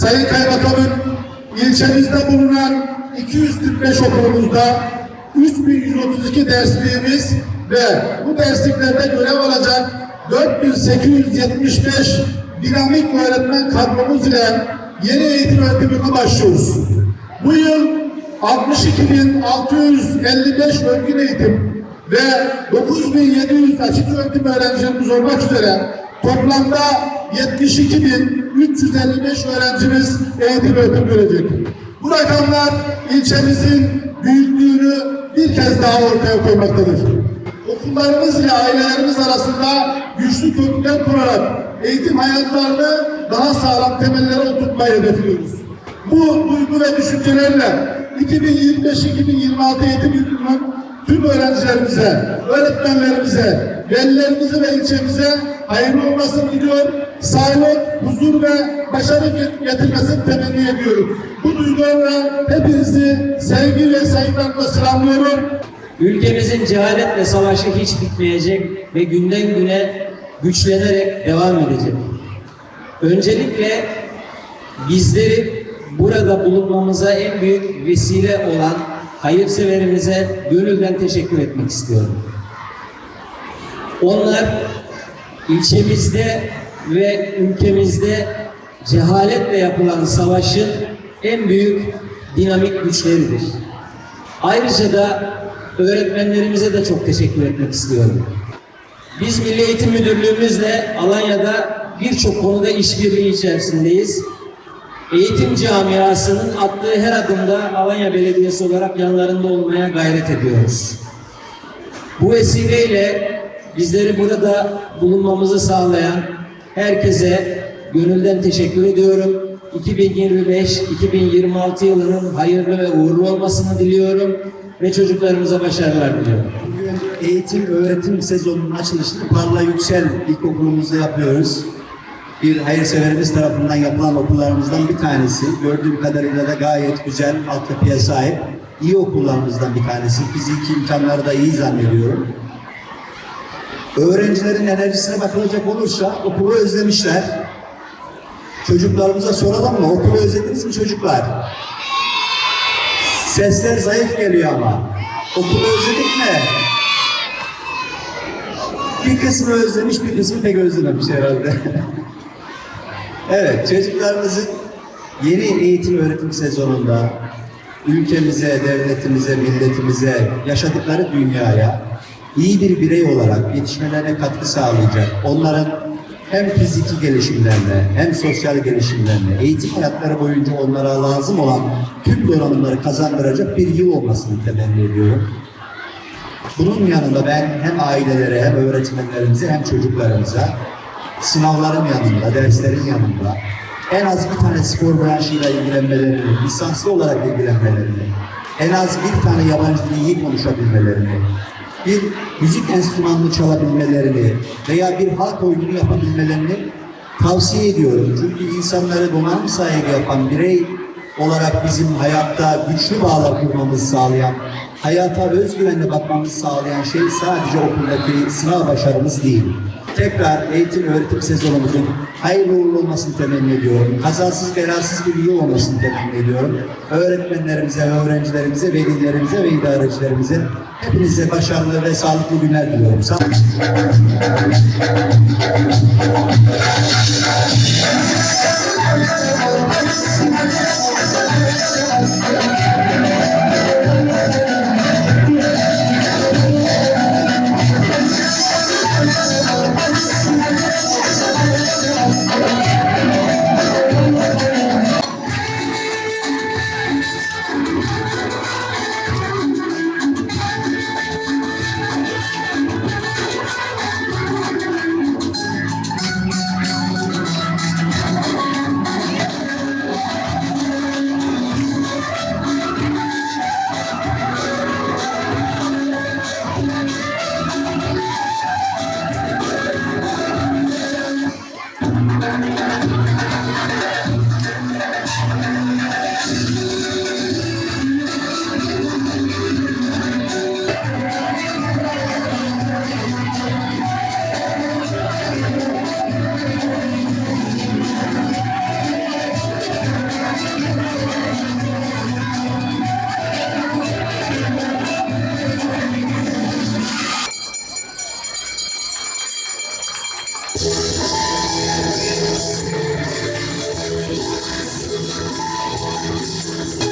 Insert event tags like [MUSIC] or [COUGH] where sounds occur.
Sayın Kaymakamım, ilçemizde bulunan 245 okulumuzda 3132 dersliğimiz ve bu dersliklerde görev alacak 4875 dinamik öğretmen kadromuz ile yeni eğitim öğretimine başlıyoruz. Bu yıl 62.655 örgün eğitim ve 9.700 açık öğretim öğrencilerimiz olmak üzere toplamda 72.355 öğrencimiz eğitim öğretim görecek. Bu rakamlar ilçemizin büyüklüğünü bir kez daha ortaya koymaktadır. Okullarımız ile ailelerimiz arasında güçlü köprüler kurarak eğitim hayatlarını daha sağlam temellere oturtmayı hedefliyoruz. Bu duygu ve düşüncelerle 2025-2026 eğitim yılının tüm öğrencilerimize, öğretmenlerimize, velilerimize ve ilçemize hayırlı olmasını diliyor. Sağlık, huzur ve başarı getirmesini temenni ediyorum. Bu duygularla hepinizi sevgi ve saygılarla selamlıyorum. Ülkemizin cehaletle savaşı hiç bitmeyecek ve günden güne güçlenerek devam edecek. Öncelikle bizleri burada bulunmamıza en büyük vesile olan hayırseverimize gönülden teşekkür etmek istiyorum. Onlar ilçemizde ve ülkemizde cehaletle yapılan savaşın en büyük dinamik güçleridir. Ayrıca da öğretmenlerimize de çok teşekkür etmek istiyorum. Biz Milli Eğitim Müdürlüğümüzle Alanya'da birçok konuda işbirliği içerisindeyiz. Eğitim camiasının attığı her adımda Alanya Belediyesi olarak yanlarında olmaya gayret ediyoruz. Bu vesileyle bizleri burada bulunmamızı sağlayan herkese gönülden teşekkür ediyorum. 2025-2026 yılının hayırlı ve uğurlu olmasını diliyorum ve çocuklarımıza başarılar diliyorum. Bugün eğitim öğretim sezonunun açılışını Parla Yüksel İlkokulumuzda yapıyoruz. Bir hayırseverimiz tarafından yapılan okullarımızdan bir tanesi. Gördüğüm kadarıyla da gayet güzel altyapıya sahip. iyi okullarımızdan bir tanesi. Fiziki imkanları da iyi zannediyorum. Öğrencilerin enerjisine bakılacak olursa okulu özlemişler. Çocuklarımıza soralım mı? Okulu özlediniz mi çocuklar? Sesler zayıf geliyor ama. Okulu özledik mi? Bir kısmı özlemiş, bir kısmı pek özlememiş herhalde. [LAUGHS] evet, çocuklarımızın yeni eğitim öğretim sezonunda ülkemize, devletimize, milletimize, yaşadıkları dünyaya iyi bir birey olarak yetişmelerine katkı sağlayacak, onların hem fiziki gelişimlerine hem sosyal gelişimlerine, eğitim hayatları boyunca onlara lazım olan tüm donanımları kazandıracak bir yıl olmasını temenni ediyorum. Bunun yanında ben hem ailelere hem öğretmenlerimize hem çocuklarımıza sınavların yanında, derslerin yanında en az bir tane spor branşıyla ilgilenmelerini, lisanslı olarak ilgilenmelerini, en az bir tane yabancı dili iyi konuşabilmelerini, bir müzik enstrümanını çalabilmelerini veya bir halk oyununu yapabilmelerini tavsiye ediyorum. Çünkü insanları donanım sahibi yapan birey olarak bizim hayatta güçlü bağlar kurmamızı sağlayan, hayata özgüvenle bakmamızı sağlayan şey sadece okuldaki sınav başarımız değil. Tekrar eğitim öğretim sezonumuzun hayırlı uğurlu olmasını temenni ediyorum. Kazasız belasız bir yıl olmasını temenni ediyorum. Öğretmenlerimize, öğrencilerimize, velilerimize ve idarecilerimize hepinize başarılı ve sağlıklı günler diliyorum. Sağ olun. Thank you.